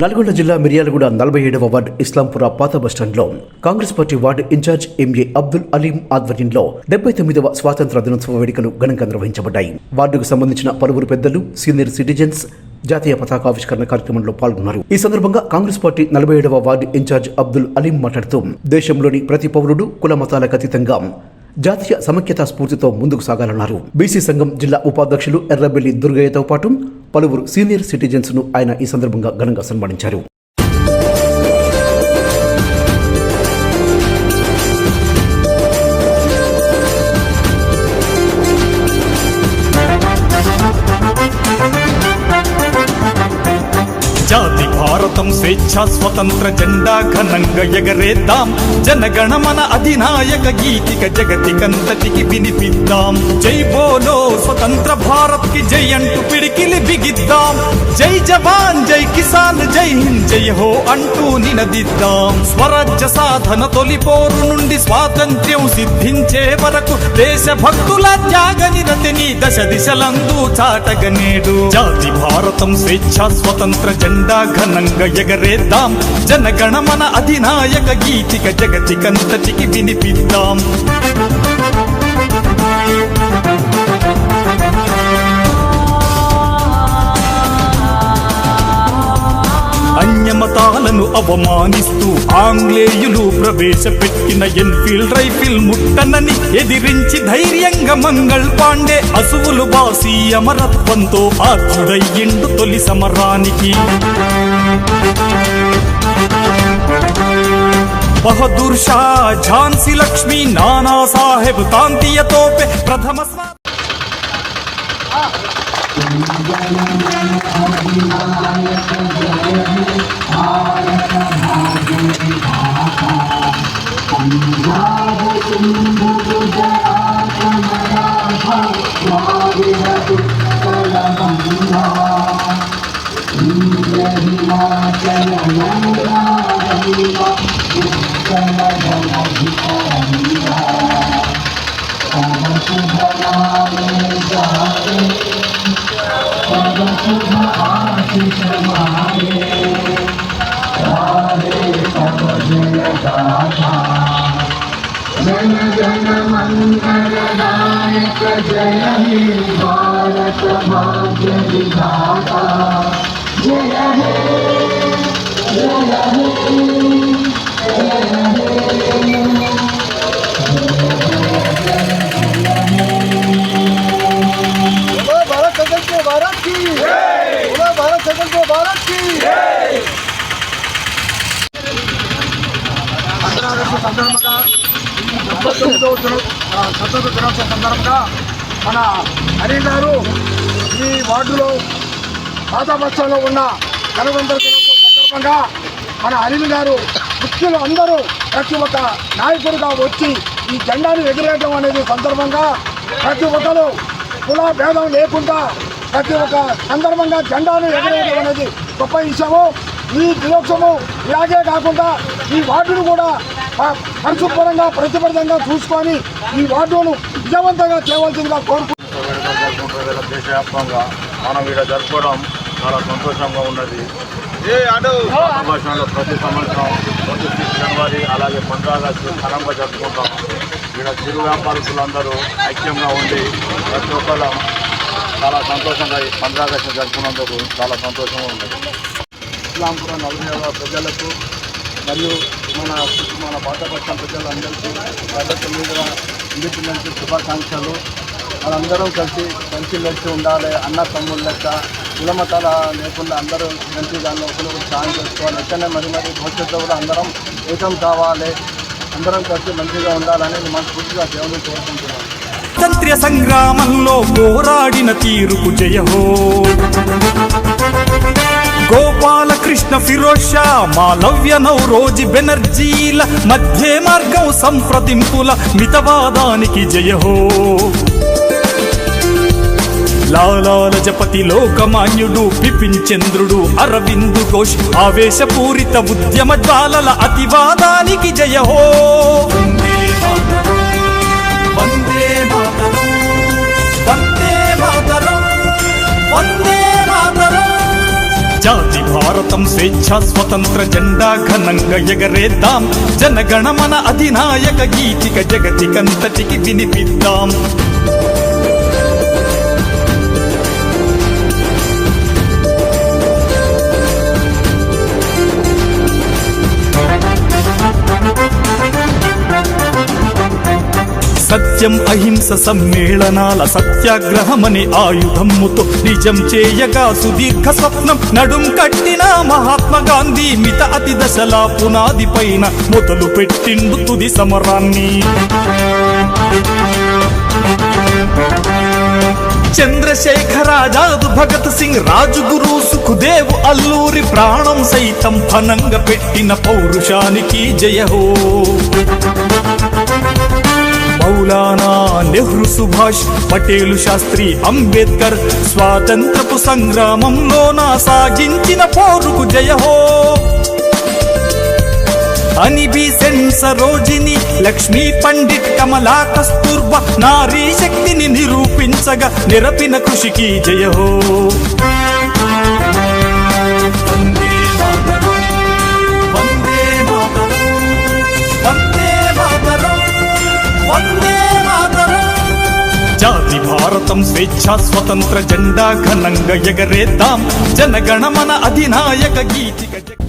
నల్గొండ జిల్లా మిర్యాలగూడ నలభై ఏడవ వార్డు ఇస్లాంపుర పాత బస్టాండ్లో Congress party ward incharge MA Abdul Aleem ఆధ్వర్యంలో డెబ్బై తొమ్మిదవ స్వాతంత్ర దినోత్సవ వేడుకలు ఘనంగా నిర్వహించబడ్డాయి. వార్డుకు సంబంధించిన పలువురు పెద్దలు సీనియర్ సిటిజన్స్ జాతీయ పతాకావిష్కరణ కార్యక్రమంలో పాల్గొన్నారు. ఈ సందర్భంగా కాంగ్రెస్ పార్టీ నలభై ఏడవ వార్డు ఇన్ఛార్జ్ అబ్దుల్ అలీం మాట్లాడుతూ దేశంలోని ప్రతి పౌరుడు కుల మతాలకు అతీతంగా జాతీయ సమైక్యతా స్ఫూర్తితో ముందుకు సాగాలన్నారు. బీసీ సంఘం జిల్లా ఉపాధ్యక్షులు ఎర్రబెల్లి దుర్గయ్యతో పాటు పలువురు సీనియర్ సిటిజన్స్ను ఆయన ఈ సందర్భంగా ఘనంగా సన్మానించారు. జాతి భారతం స్వేచ్ఛ స్వతంత్ర జెండా ఘనంగా ఎగరేద్దాం. జనగణమన అధినాయక గీతిక జగతికంతటికి వినిపిద్దాం. జై బోలో స్వతంత్ర భారత్కి జై అంటూ పిడికిలి బిగి జవాన్ జై కిసాన్ జై హింద్ జై హో అంటూ నినదిద్దాం. స్వరాజ్య సాధన తొలి పోరు నుండి స్వాతంత్ర్యం సిద్ధించే వరకు దేశభక్తుల త్యాగ నిరతిని దశ దిశలందు చాటగనేడు. జాతి భారతం స్వేచ్ఛ స్వతంత్ర జెండా ఘనంగా ఎగరేద్దాం. జనగణమన అధినాయక గీతిక జగతికంతటికి వినిపిద్దాం. అన్యమతాలను అవమానిస్తూ ఆంగ్లేయులు ప్రవేశపెట్టిన ఎన్ఫీల్డ్ రైఫిల్ ముట్టనని ఎదిరించి ధైర్యంగా మంగళ్ పాండే అసువులు బాసి అమరత్వంతో ఆర్జుడయ్యిండు తొలి సమరానికి. బహదూర్ షా ఝాన్సీ లక్ష్మి నానా సాహెబ్ తాంతియ ప్రథమ ప్రథమ స్వా जन जन मंगलदायक जय हे भारत भाग्य विधाता जय हे जय हे ముప్పై స్వతంత్ర దినోత్సవం సందర్భంగా మన హరి గారు ఈ వార్డులో పాతాపక్షంలో ఉన్న గణతంత్ర దినోత్సవం సందర్భంగా మన అనిల్ గారు ముఖ్యులు అందరూ ప్రతి ఒక్క నాయకుడిగా వచ్చి ఈ జెండాను ఎగిరేయడం అనేది సందర్భంగా ప్రతి ఒక్కరు కుల భేదం లేకుండా ప్రతి ఒక్క సందర్భంగా జెండాను ఎగరేయడం అనేది గొప్ప విషయము. ఈ దినోత్సవం ఇలాగే కాకుండా ఈ వార్డును కూడా పరిశుభ్రంగా ప్రతిబద్ధంగా చూసుకొని ఈ వార్డును విజయవంతంగా చేయవలసిందిగా ఇలా దేశవ్యాప్తంగా మనం ఇక్కడ జరుపుకోవడం చాలా సంతోషంగా ఉన్నది. భాషలో ప్రతి సంవత్సరం ట్వంటీ సిక్స్ జనవరి అలాగే పంద్రా ఆగస్టు ఘనంగా జరుపుకుంటాం. ఇక్కడ చిరు వ్యాపారస్తులందరూ ఐక్యంగా ఉండి ప్రతి ఒక్కరు చాలా సంతోషంగా ఈ పంద్రా ఆగస్టు జరుపుకున్నందుకు చాలా సంతోషంగా ఉన్నది. ఇస్లాంపురం నలభై ప్రజలకు మరియు మన మన పాతపక్షం ప్రజలందరికీ గత మీద ఇండిపెండెన్స్ శుభాకాంక్షలు. మనందరం కలిసి కలిసి మెలిసి ఉండాలి. అన్న తమ్ముళ్ళ లెక్క కులమతాల లేకుండా అందరూ మంచి దాన్ని ఒకరు సాయం చేసుకోవాలి. ఎక్కడనే మరి మరి భవిష్యత్తులో కూడా అందరం ఏకం కావాలి. అందరం కలిసి మంచిగా ఉండాలని మనస్ఫూర్తిగా దేవుని కోరుకుంటున్నాను స్వాతంత్ర్య సంగ్రామంలో పోరాడిన తీరుకు జయహో. గోపాలకృష్ణ ఫిరోజ్ షా మాలవ్య నౌరోజి బెనర్జీల మధ్య మార్గం సంప్రదింపుల మితవాదానికి జయహో. లాలాల జపతి లోకమాన్యుడు బిపించంద్రుడు అరవిందు ఘోష్ ఆవేశపూరిత ఉద్యమ జ్వాలల అతివాదానికి జయహో. భారతం స్వేచ్ఛ స్వతంత్ర జెండా ఘనంగా ఎగరేద్దాం. జనగణమన అధినాయక గీతిక జగతికంతటికి వినిపిద్దాం. సత్యం అహింస సమ్మేళనాల సత్యాగ్రహమని ఆయుధమ్ముతో నిజం చేయగా సుదీర్ఘ స్వప్నం నడుం కట్టిన మహాత్మా గాంధీ మిత అతి దశల పునాది పైన మొదలు పెట్టిండు తుది సమరాన్ని. చంద్రశేఖరాజాదు భగత్ సింగ్ రాజుగురు సుఖదేవ్ అల్లూరి ప్రాణం సైతం ఫనంగా పెట్టిన పౌరుషానికి జయహో. మౌలానా నెహ్రూ సుభాష్ పటేలు శాస్త్రి అంబేద్కర్ స్వాతంత్రపు సంగ్రామంలో నా సాగించిన పోరుకు జయహో. అనిబి సెన్ లక్ష్మీ పండిట్ కమలా కస్తూర్బ నారీ శక్తిని నిరూపించగా నిరపిన కృషికి జయహో. జాతి భారతం స్వేచ్ఛా స్వతంత్ర జెండా ఘనంగా ఎగరేద్దాం జనగణమన అధినాయక గీతిక జగ-